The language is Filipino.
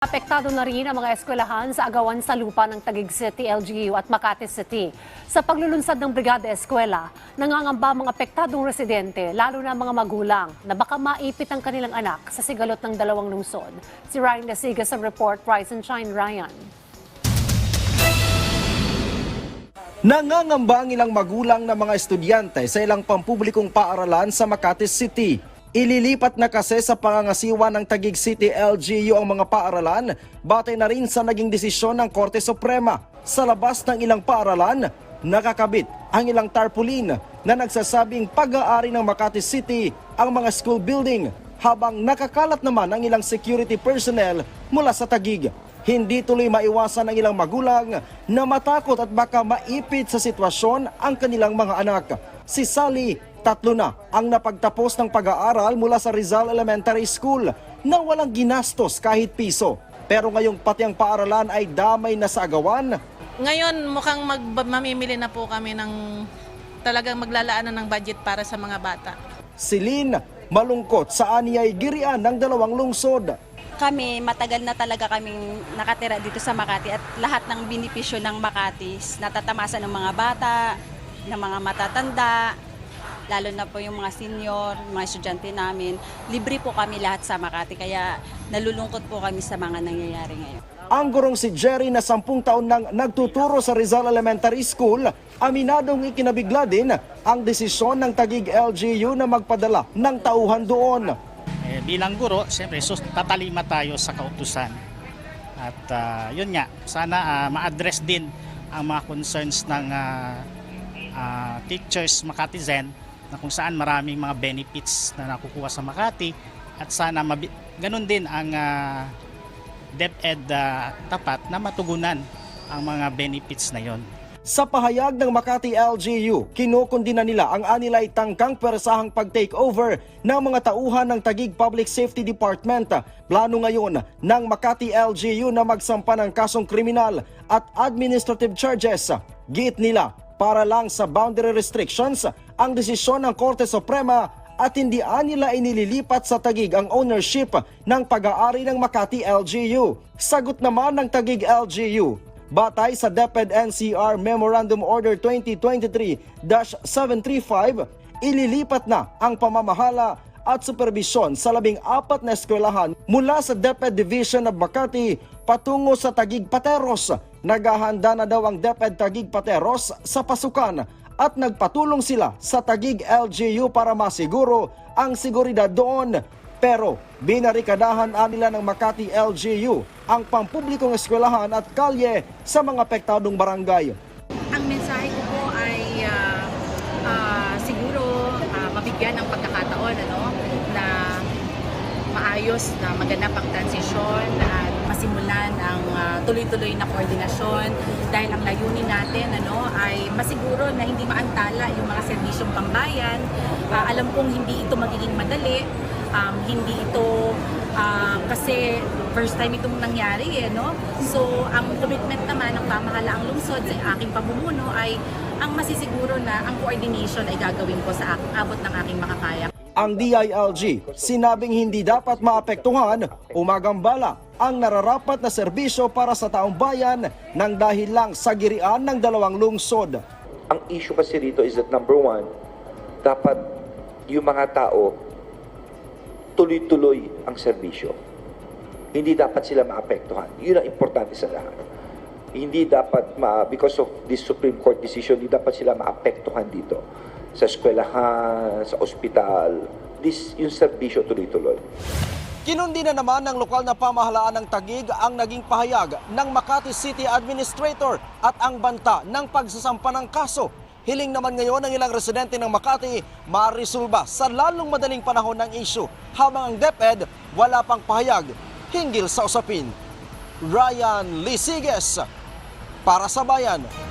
Apektado na rin ang mga eskwelahan sa agawan sa lupa ng Taguig City, LGU at Makati City. Sa paglulunsad ng Brigada Eskwela, nangangamba ang mga apektadong residente, lalo na mga magulang, na baka maipit ang kanilang anak sa sigalot ng dalawang lungsod. Si Ryan Lasiga sa report, Rise and Shine Ryan. Nangangamba ang ilang magulang na mga estudyante sa ilang pampublikong paaralan sa Makati City. Ililipat na kasi sa pangangasiwa ng Taguig City LGU ang mga paaralan batay na rin sa naging desisyon ng Korte Suprema. Sa labas ng ilang paaralan, nakakabit ang ilang tarpaulin na nagsasabing pag-aari ng Makati City ang mga school building habang nakakalat naman ang ilang security personnel mula sa Taguig. Hindi tuloy maiwasan ng ilang magulang na matakot at baka maipit sa sitwasyon ang kanilang mga anak. Si Sally, tatlo na ang napagtapos ng pag-aaral mula sa Rizal Elementary School na walang ginastos kahit piso. Pero ngayong pati ang paaralan ay damay na sa agawan Ngayon mukhang mag, mamimili na po kami ng talagang maglalaanan ng budget para sa mga bata. Si Lynn, malungkot sa aniyay girian ng dalawang lungsod. Kami, matagal na talaga kaming nakatira dito sa Makati at lahat ng binipisyo ng Makati natatamasa ng mga bata, ng mga matatanda, lalo na po yung mga senior, mga estudyante namin. Libre po kami lahat sa Makati kaya nalulungkot po kami sa mga nangyayari ngayon. Ang gurong si Jerry na sampung taon nang nagtuturo sa Rizal Elementary School, aminadong ikinabigla din ang desisyon ng Tagig LGU na magpadala ng tauhan doon. Eh, bilang guro, siyempre, sus, tatalima tayo sa kautusan. At ah, yun nga, sana ah, ma-address din ang mga concerns ng ah, ah, teachers Makati Zen na kung saan maraming mga benefits na nakukuha sa Makati at sana mabi- ganun din ang ah, DepEd ah, tapat na matugunan ang mga benefits na yon. Sa pahayag ng Makati LGU, kinukundina nila ang anilay tangkang pwersahang pag-takeover ng mga tauhan ng Tagig Public Safety Department. Plano ngayon ng Makati LGU na magsampa ng kasong kriminal at administrative charges. Giit nila para lang sa boundary restrictions ang desisyon ng Korte Suprema at hindi nila inililipat sa Tagig ang ownership ng pag-aari ng Makati LGU. Sagot naman ng Tagig LGU, batay sa DepEd NCR Memorandum Order 2023-735, ililipat na ang pamamahala at superbisyon sa labing apat na eskwelahan mula sa DepEd Division of Makati patungo sa Tagig Pateros. Naghahanda na daw ang DepEd Tagig Pateros sa pasukan at nagpatulong sila sa Tagig LGU para masiguro ang seguridad doon. Pero binarikadahan nila ng Makati LGU ang pampublikong eskwelahan at kalye sa mga apektadong barangay. ang mensahe ko po ay ah, ah, siguro ah, mabigyan ng pagkakataon ano na maayos na maganap ang transisyon at masimulan ang ah, tuloy-tuloy na koordinasyon dahil ang layunin natin ano ay masiguro na hindi maantala yung mga serbisyong pambayan. Ah, alam kong hindi ito magiging madali, um, hindi ito ah, kasi first time itong nangyari eh, no? So, ang commitment naman ng pamahalaang lungsod sa aking pamumuno ay ang masisiguro na ang coordination ay gagawin ko sa ak- abot ng aking makakaya. Ang DILG sinabing hindi dapat maapektuhan o magambala ang nararapat na serbisyo para sa taong bayan nang dahil lang sa girian ng dalawang lungsod. ang issue kasi dito is that number one, dapat yung mga tao tuloy-tuloy ang serbisyo. Hindi dapat sila maapektuhan. Yun ang importante sa lahat. Hindi dapat, ma, because of this Supreme Court decision, hindi dapat sila maapektuhan dito. Sa eskwelahan, sa ospital, this, yung serbisyo tuloy-tuloy. Kinundi na naman ng lokal na pamahalaan ng Tagig ang naging pahayag ng Makati City Administrator at ang banta ng pagsasampa ng kaso. Hiling naman ngayon ng ilang residente ng Makati marisulba sa lalong madaling panahon ng issue habang ang DepEd wala pang pahayag hinggil sa usapin. Ryan Lisiges para sa Bayan.